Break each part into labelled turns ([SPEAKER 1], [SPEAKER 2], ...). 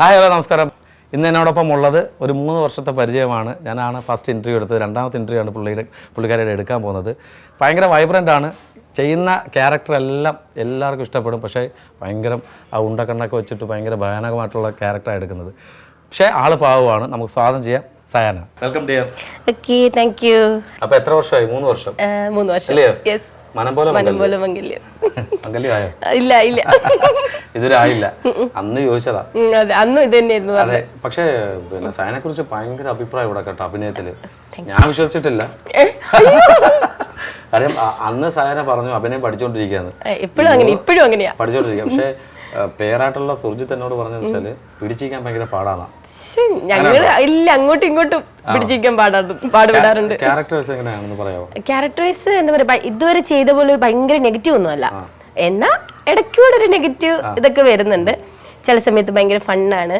[SPEAKER 1] Hi hello നമസ്കാരം. ഇന്ന് എന്നോടൊപ്പം ഉള്ളത് ഒരു മൂന്ന് വർഷത്തെ പരിചയമാണ്. ഞാനാണ് ഫസ്റ്റ് ഇന്റർവ്യൂ എടുത്തത്. രണ്ടാമത്തെ ഇന്റർവ്യൂ ആണ് പുള്ളിയുടെ പുള്ളിക്കാരുടെ എടുക്കാൻ പോകുന്നത്. ഭയങ്കര വൈബ്രന്റ് ആണ്. ചെയ്യുന്ന ക്യാരക്ടർ എല്ലാം എല്ലാവർക്കും ഇഷ്ടപ്പെടും. പക്ഷേ ഭയങ്കര ആ ഉണ്ടക്കണ്ണൊക്കെ വെച്ചിട്ട് ഭയങ്കര ഭയാനകമായിട്ടുള്ള ക്യാരക്ടറാണ് എടുക്കുന്നത്. പക്ഷേ ആൾ പാവമാണ്. നമുക്ക് സ്വാഗതം ചെയ്യാം. Sayana. Welcome dear
[SPEAKER 2] okay thank you
[SPEAKER 1] അപ്പോൾ എത്ര വർഷമായി? മൂന്ന് വർഷം.
[SPEAKER 2] മൂന്ന് വർഷം.
[SPEAKER 1] അല്ലേ
[SPEAKER 2] യെസ്
[SPEAKER 1] മനം പോലെ
[SPEAKER 2] മനം പോലെ മംഗല്യം.
[SPEAKER 1] മംഗല്യമായോ?
[SPEAKER 2] ഇല്ല ഇല്ല.
[SPEAKER 1] ഇതുവരെ ആയില്ല അന്ന് ചോദിച്ചതാ.
[SPEAKER 2] അന്നും ഇത് തന്നെയായിരുന്നു
[SPEAKER 1] അതെ പക്ഷേ പിന്നെ സയനെ കുറിച്ച് ഭയങ്കര അഭിപ്രായം ഇവിടെ കേട്ടോ അഭിനയത്തിൽ. ഞാൻ വിശ്വസിച്ചിട്ടില്ല. കാര്യം അന്ന് സയന പറഞ്ഞു അഭിനയം പഠിച്ചോണ്ടിരിക്കുകയാണ്
[SPEAKER 2] ഇപ്പോഴും അങ്ങനെ ഇപ്പോഴും അങ്ങനെയാ.
[SPEAKER 1] പഠിച്ചോണ്ടിരിക്കുക പക്ഷേ പേരായിട്ടുള്ള സുർജിത്ത് എന്നോട് പറഞ്ഞെന്ന് വെച്ചാൽ പിടിച്ചിരിക്കാൻ ഭയങ്കര പാടാണ്
[SPEAKER 2] ഞങ്ങൾ ഇല്ല അങ്ങോട്ടും ഇങ്ങോട്ടും പിടിച്ചിരിക്കാൻ പാടാറുണ്ട് പാടുപെടാറുണ്ട്.
[SPEAKER 1] ക്യാരക്ടേഴ്സ് എങ്ങനെയാണെന്ന് പറയാമോ
[SPEAKER 2] ക്യാരക്ടറൈസ് എന്താ പറയാ ഇതുവരെ ചെയ്ത പോലെ ഒരു ഭയങ്കര നെഗറ്റീവ് ഒന്നുമല്ല. എന്നാ ഇടയ്ക്കൂടെ ഒരു നെഗറ്റീവ് ഇതൊക്കെ വരുന്നുണ്ട്. ചില സമയത്ത് ഭയങ്കര ഫണ്ണാണ്.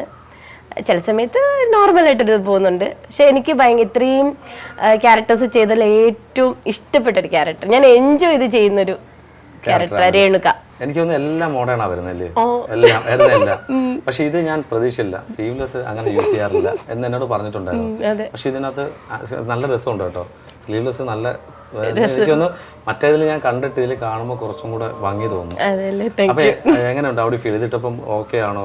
[SPEAKER 2] ചില സമയത്ത് നോർമലായിട്ട് ഇത് പോകുന്നുണ്ട്. പക്ഷെ എനിക്ക് ഭയങ്കര ഇത്രയും ക്യാരക്ടേഴ്സ് ചെയ്തതിൽ ഏറ്റവും ഇഷ്ടപ്പെട്ട ഒരു ക്യാരക്ടർ ഞാൻ എൻജോയ് ചെയ്ത് ചെയ്യുന്നൊരു ക്യാരക്ടർ രേണുക
[SPEAKER 1] എനിക്ക് തോന്നുന്നു എല്ലാം മോഡേണാ വരുന്നല്ലേ എല്ലാം വരുന്നില്ല പക്ഷെ ഇത് ഞാൻ പ്രതീക്ഷയില്ല സീംലെസ് അങ്ങനെ യൂസ് ചെയ്യാറില്ല എന്ന് എന്നോട് പറഞ്ഞിട്ടുണ്ടായിരുന്നു. പക്ഷെ ഇതിനകത്ത് നല്ല രസമുണ്ട് കേട്ടോ. സ്ലീവ്ലെസ് നല്ല എനിക്കൊന്ന് മറ്റേതിൽ ഞാൻ കണ്ടിട്ട് ഇതിൽ കാണുമ്പോൾ കുറച്ചും കൂടെ ഭംഗി തോന്നുന്നു അപ്പൊ എങ്ങനെയുണ്ട്? അവിടെ ഫീൽ ചെയ്തിട്ടപ്പം ഓക്കെ ആണോ?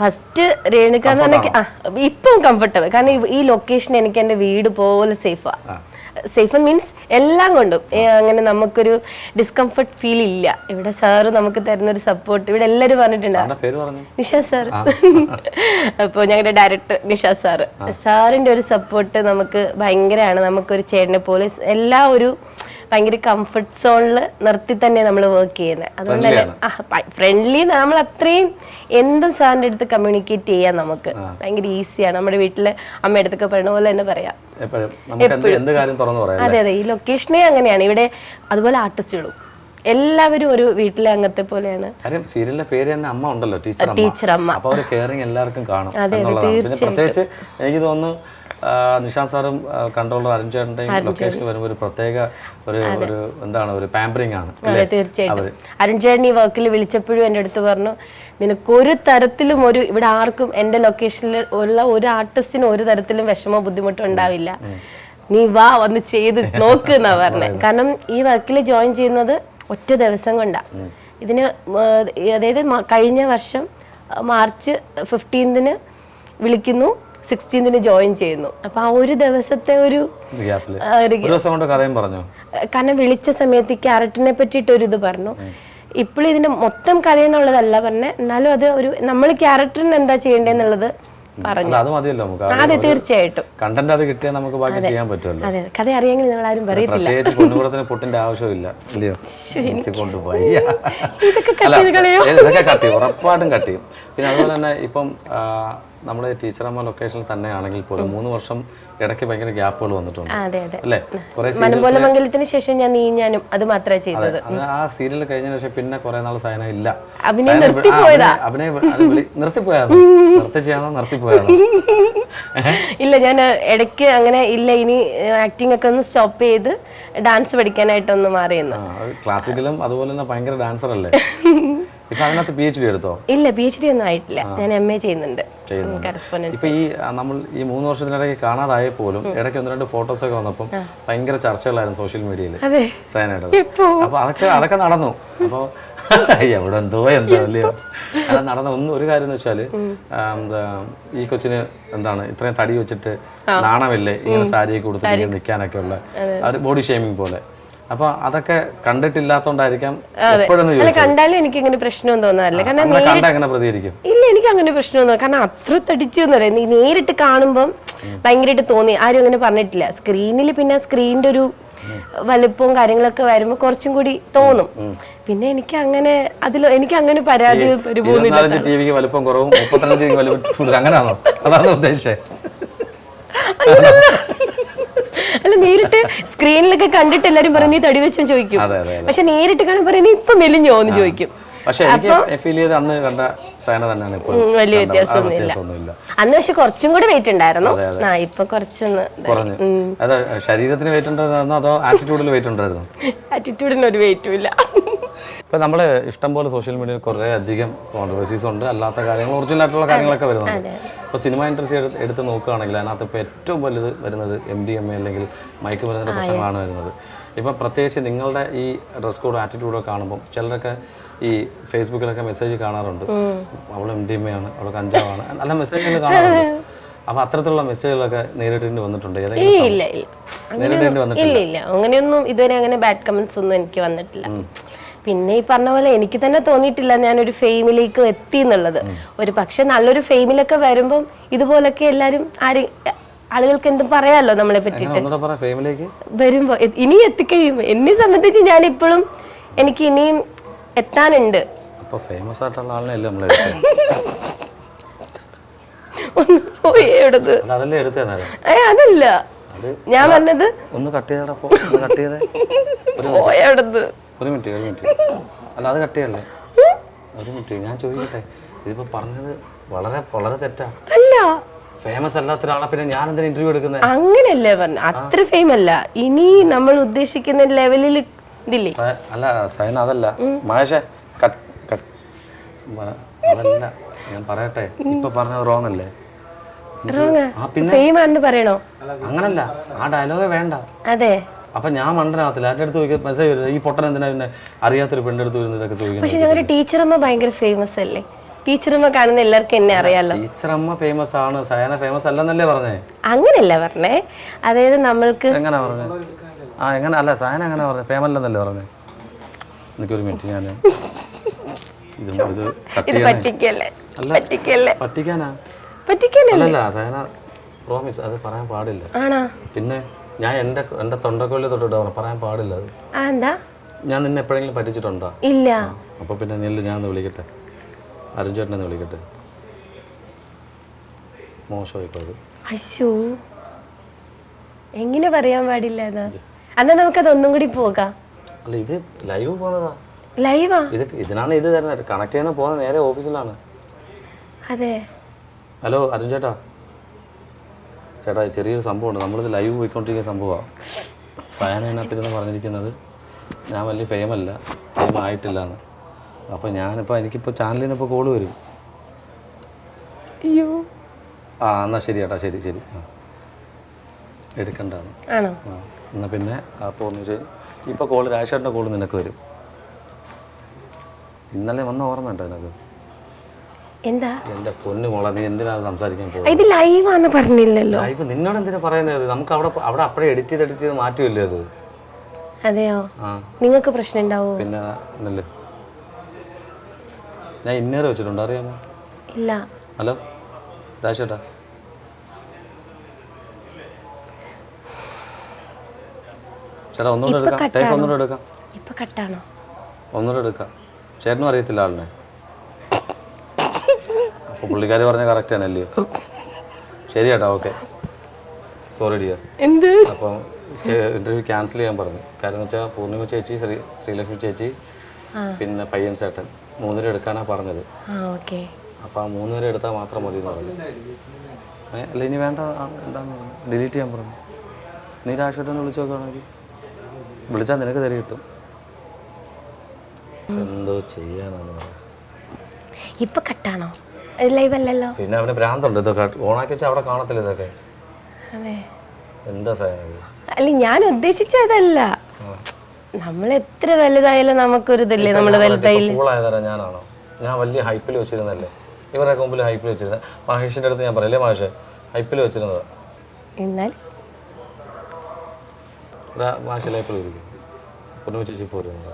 [SPEAKER 2] ഫസ്റ്റ് രേണുക ഇപ്പം കംഫർട്ടബിൾ കാരണം ഈ ലൊക്കേഷൻ എനിക്ക് എന്റെ വീട് പോലെ സേഫാ സേഫ് മീൻസ് എല്ലാം കൊണ്ടും. അങ്ങനെ നമുക്കൊരു ഡിസ്കംഫർട്ട് ഫീൽ ഇല്ല. ഇവിടെ സാറ് നമുക്ക് തരുന്ന ഒരു സപ്പോർട്ട് ഇവിടെ എല്ലാവരും
[SPEAKER 1] പറഞ്ഞിട്ടുണ്ടാവും
[SPEAKER 2] നിഷ സാർ അപ്പോൾ ഞങ്ങളുടെ ഡയറക്ടർ നിഷ സാറ് സാറിന്റെ ഒരു സപ്പോർട്ട് നമുക്ക് ഭയങ്കരമാണ് നമുക്കൊരു ചേട്ടനെ പോലെ എല്ലാ ഒരു ഭയങ്കര കംഫർട്ട് സോണിൽ നിർത്തി തന്നെ നമ്മൾ വർക്ക് ചെയ്യുന്നത് അതുകൊണ്ട് തന്നെ ഫ്രണ്ട്ലി നമ്മൾ അത്രയും എന്തും സാറിന്റെ അടുത്ത് കമ്മ്യൂണിക്കേറ്റ് ചെയ്യാൻ നമുക്ക്. ഭയങ്കര ഈസിയാണ് നമ്മുടെ വീട്ടിൽ അമ്മയുടെ അടുത്തൊക്കെ പറയുന്ന പോലെ തന്നെ പറയാം. അതെ അതെ. ഈ ലൊക്കേഷനെ അങ്ങനെയാണ്. ഇവിടെ അതുപോലെ ആർട്ടിസ്റ്റുകളും എല്ലാവരും ഒരു വീട്ടിലെ അംഗത്തെ പോലെയാണ്.
[SPEAKER 1] കാര്യം സീരിയലിന്റെ പേര് തന്നെ അമ്മ ഉണ്ടല്ലോ ടീച്ചർ അമ്മ.
[SPEAKER 2] ടീച്ചർ അമ്മ.
[SPEAKER 1] അപ്പൊ ഒരു കെയറിങ് എല്ലാവർക്കും കാണും അതെ പിന്നെ പ്രത്യേകിച്ച് എനിക്ക് തോന്നുന്നു നിഷാന്ത് സാറും കൺട്രോളർ അരുൺ ചേട്ടന്റെയും ലൊക്കേഷനിൽ വരുമ്പോൾ ഒരു പ്രത്യേക ഒരു ഒരു എന്താണ് ഒരു പാമ്പറിംഗ് ആണ്
[SPEAKER 2] അതെ തീർച്ചയായിട്ടും. അരുൺ ചേട്ടൻ ഈ വർക്കിൽ വിളിച്ചപ്പോഴും എന്റെ അടുത്ത് പറഞ്ഞു നിനക്കൊരു തരത്തിലും ഒരു ഇവിടെ ആർക്കും എന്റെ ലൊക്കേഷനിൽ ഉള്ള ഒരു ആർട്ടിസ്റ്റിനും ഒരു തരത്തിലും വിഷമോ ബുദ്ധിമുട്ടോ ഉണ്ടാവില്ല. നീ വാ വന്ന് ചെയ്ത് നോക്ക് എന്നാ പറഞ്ഞത് കാരണം ഈ വർക്കിൽ ജോയിൻ ചെയ്യുന്നത് ഒറ്റ ദിവസം കൊണ്ടാ. ഇതിന് അതായത് കഴിഞ്ഞ വർഷം മാർച്ച് ഫിഫ്റ്റീൻതിന് വിളിക്കുന്നു സിക്സ്റ്റീൻതിന് ജോയിൻ ചെയ്യുന്നു. അപ്പൊ ആ ഒരു ദിവസത്തെ ഒരു കാരണം വിളിച്ച സമയത്ത് ഈ ക്യാരറ്റിനെ പറ്റിയിട്ട് ഒരു ഇത് പറഞ്ഞു ഇപ്പോഴും ഇതിന്റെ മൊത്തം കഥ എന്നുള്ളതല്ല പറഞ്ഞത് എന്നാലും അത് ഒരു നമ്മൾ ക്യാരക്ടറിന് എന്താ ചെയ്യേണ്ടതെന്നുള്ളത് പറഞ്ഞു.
[SPEAKER 1] അത് മതിയല്ലോ നമുക്ക്.
[SPEAKER 2] അതെ തീർച്ചയായിട്ടും.
[SPEAKER 1] കണ്ടന്റ് അത് കിട്ടിയാൽ നമുക്ക് ബാക്കി ചെയ്യാൻ പറ്റുമല്ലോ.
[SPEAKER 2] അതെ കഥ അറിയാമെങ്കിൽ നിങ്ങൾ ആരും പറയത്തില്ല.
[SPEAKER 1] പ്രത്യേകിച്ച് പൊട്ടിന്റെ ആവശ്യമില്ല ഇല്ലയോ?
[SPEAKER 2] ഇതൊക്കെ കട്ട് ചെയ്ത് കളയോ?
[SPEAKER 1] ഇതൊക്കെ കട്ട് ചെയ്യും ഉറപ്പായിട്ടും കട്ട് ചെയ്യും. പിന്നെ അതുപോലെ തന്നെ ഇപ്പം നമ്മുടെ ടീച്ചറമ്മ ലൊക്കേഷനിൽ തന്നെയാണെങ്കിൽ പോലും മൂന്ന് വർഷം ഇടയ്ക്ക് ഭയങ്കര ഗ്യാപ്പുകൾ വന്നിട്ടുണ്ട്.
[SPEAKER 2] അതെ അതെ. ശേഷം ഞാൻ നീഞ്ഞാനും അത് മാത്രമേ ചെയ്തത്.
[SPEAKER 1] ആ സീരിയൽ കഴിഞ്ഞ ശേഷം പിന്നെ കുറെ നാൾ സയന ഇല്ല.
[SPEAKER 2] അഭിനയം നിർത്തിപ്പോയതാ.
[SPEAKER 1] അഭിനയം നിർത്തിപ്പോയതാണോ?
[SPEAKER 2] ഇല്ല ഞാൻ ഇടയ്ക്ക് അങ്ങനെ ഇല്ല ഇനി ആക്ടിംഗ് ഒക്കെ ഒന്ന് സ്റ്റോപ്പ് ചെയ്ത് ഡാൻസ് പഠിക്കാനായിട്ടൊന്ന് മാറിയെന്ന്.
[SPEAKER 1] ക്ലാസിക്കലും അതുപോലെ തന്നെ ഭയങ്കര ഡാൻസർ അല്ലേ? ഇപ്പൊ അതിനകത്ത് പി എച്ച് ഡി എടുത്തോ?
[SPEAKER 2] ഇല്ല പി എച്ച് ഡി ഒന്നും ആയിട്ടില്ല. ഞാൻ എം എ ചെയ്യുന്നുണ്ട്.
[SPEAKER 1] ഇപ്പൊ ഈ നമ്മൾ ഈ മൂന്ന് വർഷത്തിനിടയ്ക്ക് കാണാതായ പോലും ഇടയ്ക്ക് ഒന്ന് രണ്ട് ഫോട്ടോസ് ഒക്കെ വന്നപ്പം ഭയങ്കര ചർച്ചകളായിരുന്നു സോഷ്യൽ മീഡിയയിൽ അപ്പൊ അതൊക്കെ അതൊക്കെ നടന്നു. അപ്പൊ എവിടെ എന്തോ എന്തോ അല്ലയോ അത് നടന്ന ഒന്ന് ഒരു കാര്യം എന്ന് വെച്ചാൽ എന്താ ഈ കൊച്ചിന് എന്താണ് ഇത്രയും തടി വെച്ചിട്ട് നാണമില്ലേ? ഇങ്ങനെ സാരി. കൊടുത്തിട്ട് നിൽക്കാനൊക്കെ ഉള്ള ബോഡി ഷേമിങ് പോലെ. അപ്പൊ അതൊക്കെ കണ്ടിട്ടില്ലാത്തോണ്ടായിരിക്കാം
[SPEAKER 2] കണ്ടാലും എനിക്ക് ഇങ്ങനെ പ്രശ്നമൊന്നും തോന്നാറില്ല. കാരണം
[SPEAKER 1] പ്രതികരിക്കും?
[SPEAKER 2] ഇല്ല എനിക്ക് അങ്ങനെ പ്രശ്നമൊന്നും കാരണം അത്ര തടിച്ചു എന്നറിയാം നീ നേരിട്ട് കാണുമ്പം ഭയങ്കരമായിട്ട് തോന്നി. ആരും അങ്ങനെ പറഞ്ഞിട്ടില്ല. സ്ക്രീനിൽ പിന്നെ സ്ക്രീനിന്റെ ഒരു വലിപ്പവും കാര്യങ്ങളൊക്കെ വരുമ്പോൾ കുറച്ചും കൂടി തോന്നും. പിന്നെ എനിക്ക് അങ്ങനെ അതിൽ എനിക്ക് അങ്ങനെ പരാതി
[SPEAKER 1] അങ്ങനെയാണോ? അതാണ് ഉദ്ദേശിച്ചത്
[SPEAKER 2] അല്ല നേരിട്ട് സ്ക്രീനിലൊക്കെ കണ്ടിട്ട് എല്ലാരും പറയും നീ തടി വെച്ചും ചോദിക്കും. പക്ഷെ നേരിട്ട് കാണാൻ പറയും നീ ഇപ്പൊ മെലിഞ്ഞോ എന്ന് ചോദിക്കും.
[SPEAKER 1] പക്ഷെ എനിക്ക് ഫീൽ ചെയ്ത് അന്ന് കണ്ട സൈന തന്നെയാണ് ഇപ്പോൾ
[SPEAKER 2] വലിയ വ്യത്യാസമൊന്നുമില്ല.
[SPEAKER 1] വ്യത്യാസമൊന്നുമില്ല.
[SPEAKER 2] അന്ന് പക്ഷെ കുറച്ചും കൂടി വെയിറ്റ് ഉണ്ടായിരുന്നു. ആ ഇപ്പൊ കുറച്ചൊന്ന്
[SPEAKER 1] കുറഞ്ഞു. അത് ശരീരത്തിന് വെയിറ്റ് ഉണ്ടായിരുന്നോ അതോ ആറ്റിറ്റ്യൂഡിൽ വെയിറ്റ് ഉണ്ടായിരുന്നു?
[SPEAKER 2] ആറ്റിറ്റ്യൂഡിന് ഒരു വെയിറ്റും ഇല്ല.
[SPEAKER 1] ഇപ്പം നമ്മൾ ഇഷ്ടംപോലെ സോഷ്യൽ മീഡിയയിൽ കുറേ അധികം കോൺട്രവേഴ്സീസ് ഉണ്ട്. അല്ലാത്ത കാര്യങ്ങൾ ഒറിജിനൽ ആയിട്ടുള്ള കാര്യങ്ങളൊക്കെ വരുന്നുണ്ട്. ഇപ്പോൾ സിനിമ ഇൻഡസ്ട്രി എടുത്ത് എടുത്ത് നോക്കുകയാണെങ്കിൽ അതിനകത്ത് ഇപ്പോൾ ഏറ്റവും വലുത് വരുന്നത് എം ഡി എം എ അല്ലെങ്കിൽ മയക്ക് മരുന്നിന്റെ പ്രശ്നങ്ങളാണ് വരുന്നത്. ഇപ്പോൾ പ്രത്യേകിച്ച് നിങ്ങളുടെ ഈ ഡ്രസ് കോഡ് ആറ്റിറ്റ്യൂഡൊക്കെ കാണുമ്പോൾ ചിലരൊക്കെ ഈ ഫേസ്ബുക്കിലൊക്കെ മെസ്സേജ് കാണാറുണ്ട്. അവൾ എം ഡി എം എ ആണ് അവൾ കഞ്ചാവാണ് നല്ല മെസ്സേജ് കാണാറുണ്ട്. അപ്പൊ അത്തരത്തിലുള്ള മെസ്സേജുകളൊക്കെ നേരിടേണ്ടി വന്നിട്ടുണ്ട്.
[SPEAKER 2] ഇല്ല ഇല്ല. അങ്ങനെയൊന്നും ഇതുവരെ അങ്ങനെ ബാഡ് കമന്റ്സ് ഒന്നും എനിക്ക് വന്നിട്ടില്ല. പിന്നെ ഈ പറഞ്ഞ പോലെ എനിക്ക് തന്നെ തോന്നിയിട്ടില്ല ഞാനൊരു ഫെയിമിലേക്ക് എത്തി എന്നുള്ളത്. ഒരു പക്ഷെ നല്ലൊരു ഫെയിമിലൊക്കെ വരുമ്പം ഇതുപോലൊക്കെ എല്ലാരും ആര് ആളുകൾക്ക് എന്തും പറയാലോ നമ്മളെ പറ്റി
[SPEAKER 1] അങ്ങനെ ഒന്നുകൂടെ പറ ഫെയിമിലേക്ക്
[SPEAKER 2] വരുമ്പോ ഇനി എത്തിക്കഴിയും. എന്നെ സംബന്ധിച്ച് ഞാൻ ഇപ്പോഴും എനിക്ക് ഇനിയും എത്താനുണ്ട്.
[SPEAKER 1] ഫേമസ് ആയിട്ടുള്ള ആളിനെയല്ലേ
[SPEAKER 2] ഒന്ന് പോയി
[SPEAKER 1] അതല്ലേ എടുത്തേ
[SPEAKER 2] ഏ അതല്ല.
[SPEAKER 1] അത്
[SPEAKER 2] ഞാൻ പറഞ്ഞത്
[SPEAKER 1] ഒന്ന് കട്ട് ചെയ്തടാ കട്ട് ചെയ്തേ.
[SPEAKER 2] പോയ എവിടത്
[SPEAKER 1] ഒരു മിനിറ്റ് ഒരു മിനിറ്റ്. അല്ല അത് കട്ട് ചെയ്യല്ലേ? ഒരു മിനിറ്റ് ഞാൻ ചോദിക്കട്ടെ? ഇതിപ്പോ പറഞ്ഞത് വളരെ വളരെ തെറ്റാ.
[SPEAKER 2] അല്ല.
[SPEAKER 1] ഫേമസ് അല്ലാത്ത ഒരാളെ പിന്നെ ഞാൻ എന്തിനാ ഇന്റർവ്യൂ എടുക്കുന്നത്
[SPEAKER 2] അങ്ങനല്ലേ പറഞ്ഞു? അത്ര ഫെയിം അല്ല. ഇനി നമ്മൾ ഉദ്ദേശിക്കുന്ന ലെവലിൽ ഇതില്ലേ?
[SPEAKER 1] അല്ല സൈൻ അതല്ല. മഹേഷേ കട്ട് കട്ട് മ- അതല്ല. ഞാൻ പറയട്ടെ. ഇപ്പൊ പറഞ്ഞത് റോങ് അല്ലേ? ആ. പിന്നെ?
[SPEAKER 2] ഫെയിം ആണെന്ന് പറയണോ?
[SPEAKER 1] അങ്ങനല്ല. ആ ഡയലോഗ് വേണ്ട.
[SPEAKER 2] അതെ.
[SPEAKER 1] അപ്പൊ ഞാൻ മണ്ടനാകത്തില്ല. എന്റെ അടുത്ത് ചോദിക്കുക മെസ്സേജ് വരുന്നത് ഈ പൊട്ടൻ എന്തിനാ പിന്നെ അറിയാത്തൊരു പെണ്ണെടുത്ത് വരുന്നത് ഇതൊക്കെ ചോദിക്കുന്നത്
[SPEAKER 2] പക്ഷെ ഞങ്ങളുടെ ടീച്ചറമ്മ ഭയങ്കര ഫേമസ് അല്ലേ? ടീച്ചറമ്മ കാണുന്ന എല്ലാവർക്കും എന്നെ അറിയാലോ.
[SPEAKER 1] ടീച്ചറമ്മ ഫേമസ് ആണ്. സയന ഫേമസ് അല്ലെന്നല്ലേ പറഞ്ഞേ?
[SPEAKER 2] അങ്ങനല്ല പറഞ്ഞേ. അതായത് നമ്മൾക്ക്
[SPEAKER 1] എങ്ങനെ പറഞ്ഞേ? ആ എങ്ങനെ അല്ല സയന എങ്ങനെ പറഞ്ഞേ? ഫേമല്ലെന്നല്ലേ പറഞ്ഞേ? എനിക്കൊരു മിനിറ്റ് ഞാൻ ഇത് ഇത് കട്ട്
[SPEAKER 2] ഇത്
[SPEAKER 1] ചെയ്യാനേ
[SPEAKER 2] പറ്റിക്കല്ലേ? പറ്റിക്കല്ലേ?
[SPEAKER 1] പറ്റിക്കാനാ?
[SPEAKER 2] പറ്റിക്കാനല്ല
[SPEAKER 1] അല്ലല്ല സയന പ്രോമിസ് അത് പറയാൻ പാടില്ല.
[SPEAKER 2] ആണോ?
[SPEAKER 1] പിന്നെ? ഞാൻ എന്റെ എന്റെ തൊണ്ടക്കൊല്ലി തൊട്ടിട്ട് പറഞ്ഞു പറയാൻ പാടില്ല അത്.
[SPEAKER 2] എന്താ?
[SPEAKER 1] ഞാൻ നിന്നെ എപ്പോഴെങ്കിലും പറ്റിച്ചിട്ടുണ്ടോ?
[SPEAKER 2] ഇല്ല.
[SPEAKER 1] അപ്പൊ പിന്നെ നെല്ല് ഞാൻ ഒന്ന് വിളിക്കട്ടെ. അരുൺ ചേട്ടനെ ഒന്ന് വിളിക്കട്ടെ. മോശമായിപ്പോ അത്
[SPEAKER 2] അശോ എങ്ങനെ പറയാൻ പാടില്ല എന്നാ നമുക്ക് നമുക്കത് ഒന്നും കൂടി പോകാം.
[SPEAKER 1] അല്ല ഇത് ലൈവ് പോകുന്നതാ.
[SPEAKER 2] ലൈവാ?
[SPEAKER 1] ഇത് ഇതിനാണ് ഇത് തരുന്നത്. കണക്ട് ചെയ്യുന്ന പോകുന്നത് നേരെ ഓഫീസിലാണ്.
[SPEAKER 2] അതെ.
[SPEAKER 1] ഹലോ അരുൺ ചേട്ടാ. ചേട്ടാ ചെറിയൊരു സംഭവമുണ്ട്. നമ്മളിത് ലൈവ് പോയിക്കൊണ്ടിരിക്കുന്ന സംഭവമാണ്. സയന ഇതിനകത്തിരുന്ന് പറഞ്ഞിരിക്കുന്നത് ഞാൻ വലിയ ഫേമല്ല ഫേം ആയിട്ടില്ല എന്ന് അപ്പോൾ ഞാനിപ്പോൾ എനിക്കിപ്പോൾ ചാനലിൽ നിന്ന് ഇപ്പോൾ കോൾ വരും.
[SPEAKER 2] അയ്യോ.
[SPEAKER 1] ആ എന്നാൽ ശരി ചേട്ടാ ശരി ശരി. ആ. എടുക്കണ്ടാണ്
[SPEAKER 2] ആണോ?
[SPEAKER 1] ആ എന്നാൽ പിന്നെ അപ്പോൾ ഒന്ന് വെച്ചാൽ ഇപ്പോൾ കോൾ രാജേട്ടന്റെ കോൾ നിനക്ക് വരും. ഇന്നലെ വന്ന ഓർമ്മ ഉണ്ടോ നിനക്ക്
[SPEAKER 2] എന്താ?
[SPEAKER 1] എന്റെ പൊന്നു മോളെ നീ എന്തിനാണ് സംസാരിക്കാൻ പോകുന്നത്?
[SPEAKER 2] ഇത് പറഞ്ഞില്ലല്ലോ.
[SPEAKER 1] ലൈവ് നിന്നോട് എന്തിനാ പറയുന്നത്? നമുക്ക് അവിടെ അവിടെ അപ്പഴേ എഡിറ്റ് ചെയ്ത് എഡിറ്റ് ചെയ്ത് മാറ്റുമല്ലേ അത്?
[SPEAKER 2] അതെയോ?
[SPEAKER 1] ആ.
[SPEAKER 2] നിങ്ങൾക്ക് പ്രശ്നം ഉണ്ടാവോ?
[SPEAKER 1] പിന്നെ ഞാൻ ഇന്നേറെ വെച്ചിട്ടുണ്ട് അറിയാമോ?
[SPEAKER 2] ഇല്ല.
[SPEAKER 1] ഹലോ? ചേട്ടാ ഒന്നുകൂടെ
[SPEAKER 2] ഇപ്പൊ
[SPEAKER 1] എടുക്കാം. ടേക്ക് ഒന്നുകൂടെ എടുക്കാം.
[SPEAKER 2] ഇപ്പൊ കട്ടാണോ?
[SPEAKER 1] ഒന്നുകൂടെ എടുക്കാം. ചേട്ടനും അറിയത്തില്ല ആളിനെ. പുള്ളിക്കാരി പറഞ്ഞ കറക്റ്റ് ആണല്ലേ? ശരി ചേട്ടാ ഓക്കെ സോറി ഡിയർ
[SPEAKER 2] എന്ത്?
[SPEAKER 1] അപ്പം ഇന്റർവ്യൂ ക്യാൻസൽ ചെയ്യാൻ പറഞ്ഞു. കാരണം എന്ന് വെച്ചാൽ പൂർണിമ ചേച്ചി ശ്രീ ശ്രീലക്ഷ്മി ചേച്ചി പിന്നെ പയ്യൻ ചേട്ടൻ. മൂന്നുപേരെ എടുക്കാനാണ് പറഞ്ഞത്. അപ്പോൾ ആ മൂന്നുപേരെ എടുത്താൽ മാത്രം മതി എന്ന് പറഞ്ഞു അല്ല ഇനി വേണ്ട എന്താന്ന് ഡിലീറ്റ് ചെയ്യാൻ പറഞ്ഞു. നീ രാഷ്ട്രീയം വിളിച്ചു നോക്കുകയാണെങ്കിൽ വിളിച്ചാൽ നിനക്ക് തരി കിട്ടും. എന്തോ ചെയ്യാനാണ്
[SPEAKER 2] ഇപ്പൊ കട്ടാണോ ലൈവ് അല്ലല്ലോ.
[SPEAKER 1] പിന്നെ അവന് ഭ്രാന്തുണ്ട് ഇതൊക്കെ. ഓണാക്കി വെച്ചാൽ അവിടെ കാണത്തില്ല ഇതൊക്കെ?
[SPEAKER 2] അതെ.
[SPEAKER 1] എന്താ സാധനം
[SPEAKER 2] അല്ല ഞാൻ ഉദ്ദേശിച്ചതല്ല. നമ്മൾ എത്ര വലുതായാലും നമുക്കൊരു ഇതല്ലേ നമ്മൾ വലുതായില്ല?
[SPEAKER 1] ഫുള്ളായതാരാ ഞാനാണോ? ഞാൻ വലിയ ഹൈപ്പിൽ വെച്ചിരുന്നല്ലേ ഇവരുടെ മുമ്പിൽ ഹൈപ്പിൽ വെച്ചിരുന്ന മഹേഷിന്റെ അടുത്ത് ഞാൻ പറയല്ലേ മഹേഷ്? ഹൈപ്പിൽ വെച്ചിരുന്നത്.
[SPEAKER 2] എന്നാൽ?
[SPEAKER 1] ഇവിടെ മാഷ് ലേപ്പിൽ ഇരിക്കും. പൊന്നു ചേച്ചി പോരുന്നത്.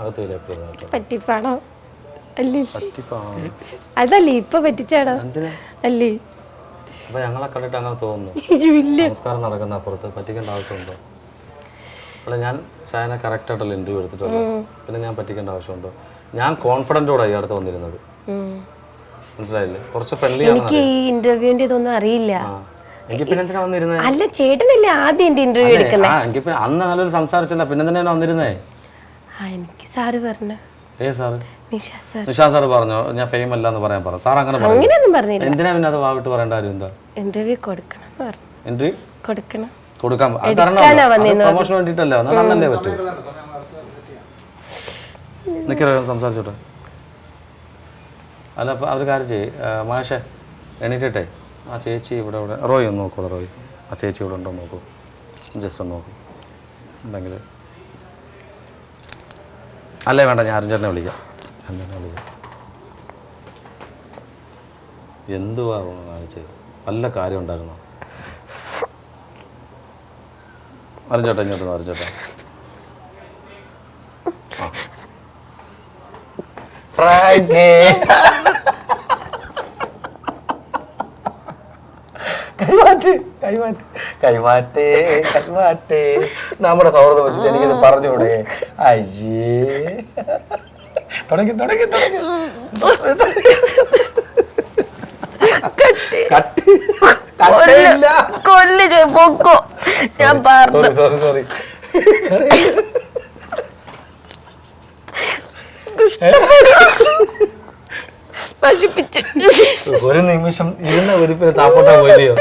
[SPEAKER 1] അകത്ത് ലേപ്പിൽ
[SPEAKER 2] പറ്റിപ്പാണോ അതല്ലേ ഇപ്പൊ
[SPEAKER 1] പറ്റിച്ചാടാ.
[SPEAKER 2] അല്ലേ.
[SPEAKER 1] അപ്പോൾ ഞങ്ങളെ കണ്ടിട്ട് അങ്ങനെ തോന്നുന്നു. നമസ്കാരം നടക്കുന്ന അപ്പുറത്ത് പറ്റിക്കേണ്ട ആവശ്യമുണ്ടോ? അല്ല ഞാൻ ഷായനെ കറക്റ്റായിട്ടല്ല ഇന്റർവ്യൂ എടുത്തിട്ടുള്ളൂ. പിന്നെ ഞാൻ പറ്റിക്കേണ്ട ആവശ്യമുണ്ടോ? ഞാൻ കോൺഫിഡന്റോടെ ഈ അടുത്ത് വന്നിരുന്നത്. മനസ്സിലായില്ലേ? കുറച്ച് ഫ്രണ്ട്ലി
[SPEAKER 2] എനിക്ക് ഈ ഇന്റർവ്യൂവിന്റെ ഇതൊന്നും അറിയില്ല. അല്ല ചേട്ടനല്ലേ ആദ്യം എന്റെ ഇന്റർവ്യൂ എടുക്കുന്നത്
[SPEAKER 1] അന്ന് നല്ലൊരു സംസാരിച്ചില്ല. പിന്നെ തന്നെയാണ് വന്നിരുന്നേ?
[SPEAKER 2] എനിക്ക് സാറ് പറഞ്ഞു.
[SPEAKER 1] ഏ സാറ്?
[SPEAKER 2] നിഷ സാർ
[SPEAKER 1] പറഞ്ഞു? ഞാൻ ഫെയിം അല്ല എന്ന് പറയാൻ പറഞ്ഞു സാർ അങ്ങനെ പറഞ്ഞു
[SPEAKER 2] പറഞ്ഞില്ല.
[SPEAKER 1] എന്തിനാ പിന്നെ അത് വാവിട്ട് പറയേണ്ട കാര്യം എന്താ?
[SPEAKER 2] ഇന്റർവ്യൂ കൊടുക്കണം എന്ന് പറഞ്ഞു.
[SPEAKER 1] എൻട്രി
[SPEAKER 2] കൊടുക്കണം.
[SPEAKER 1] കൊടുക്കാൻ വേണ്ടിയിട്ടല്ലേ എന്നാൽ തന്നല്ലേ പറ്റൂ. നിൽക്കറ സംസാരിച്ചോട്ടെ. അല്ല അപ്പോൾ അവർ കാര്യം ചെയ്യ്. മാഷെ എണീറ്റട്ടെ. ആ ചേച്ചി ഇവിടെ ഇവിടെ. റോയ് ഒന്ന് നോക്കൂടെ റോയ്. ആ ചേച്ചി ഇവിടെ ഉണ്ടോ നോക്കൂ. ജസ്റ്റ് ഒന്ന് നോക്കൂ. ഉണ്ടെങ്കിൽ അല്ലേ വേണ്ട ഞാൻ അർജുനെ വിളിക്കാം. വിളിക്കാം എന്തുവാ നല്ല കാര്യം ഉണ്ടായിരുന്നു? അറിഞ്ഞോട്ടെ ഇങ്ങോട്ട് അറിഞ്ഞോട്ടെ. കൈമാറ്റേ കൈമാറ്റേ. നമ്മുടെ സൗഹൃദം വെച്ചിട്ട് എനിക്കിത് പറഞ്ഞുകൂടെ? അയ്യേ. തുടങ്ങി തുടങ്ങി തുടങ്ങി. കട്ടി. കട്ടില്ല
[SPEAKER 2] കൊല്ല്. പൊക്കോ. ഞാൻ പറഞ്ഞു
[SPEAKER 1] സോറി സോറി
[SPEAKER 2] നശിപ്പിച്ച്.
[SPEAKER 1] ഒരു നിമിഷം ഇരുന്ന ഒരു താപ്പോട്ടാ പോയില്ലയോ?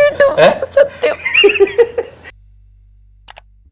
[SPEAKER 1] ഏ?